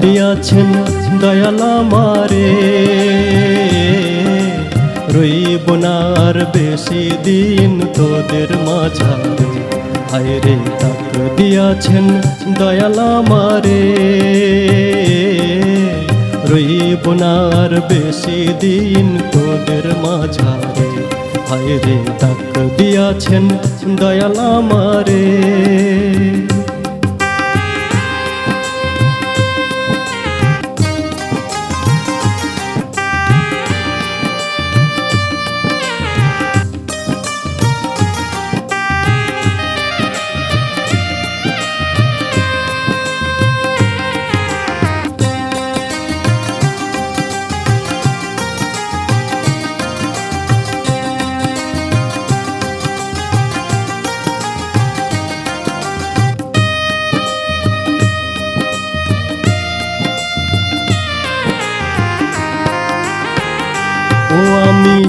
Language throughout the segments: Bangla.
দিয়াছেন দয়ালা মারে রইব না আর বেশি দিন তোদের মাঝারে। হায় রে তাক দিয়াছেন দয়ালা মারে রইব না আর বেশি দিন তোদের মাঝারে। হায় রে তাক দিয়াছেন দয়ালা মারে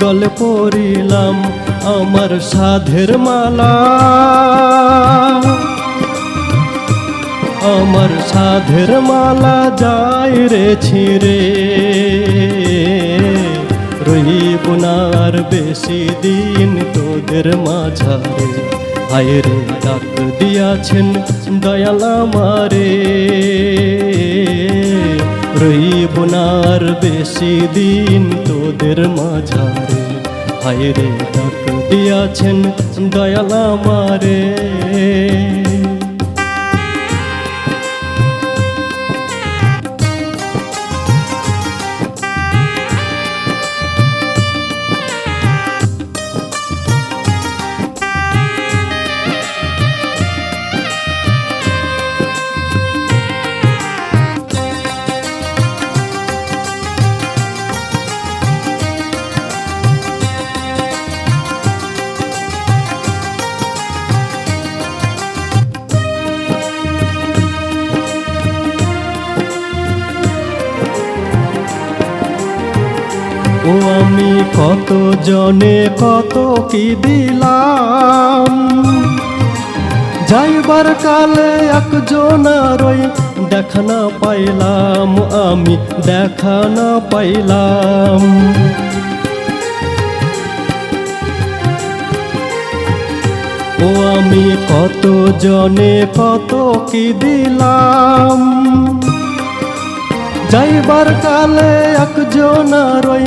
গলে পড়িলাম আমার সাধের মালা। আমার সাধের মালা যাই রে ছিঁড়ে। রহিব না বেশি দিন তোদের মাঝারে। হায় রে, ডাক দিয়াছেন দয়ালা মারে রইব না বেশি দিন তোদের মাঝারে। হায় রে ডাক দিয়াছেন দয়াল মারে ও আমি কত জনে কত কি দিলাম? যাইবার কালে একজন রই দেখা না পাইলাম, আমি দেখা না পাইলাম। ও আমি কত জনে কত কি দিলাম? যাইবার কালে একজন রই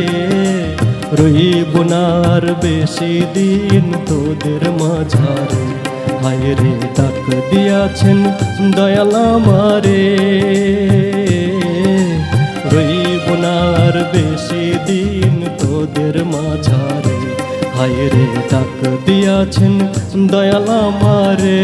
আর বেশি দিন তোদের মাঝারে। হায় রে, ডাক দিয়াছেন দয়ালা মারে রইব না আর বেশি দিন তোদের মাঝারে। হায় রে, ডাক দিয়াছেন দয়ালা মারে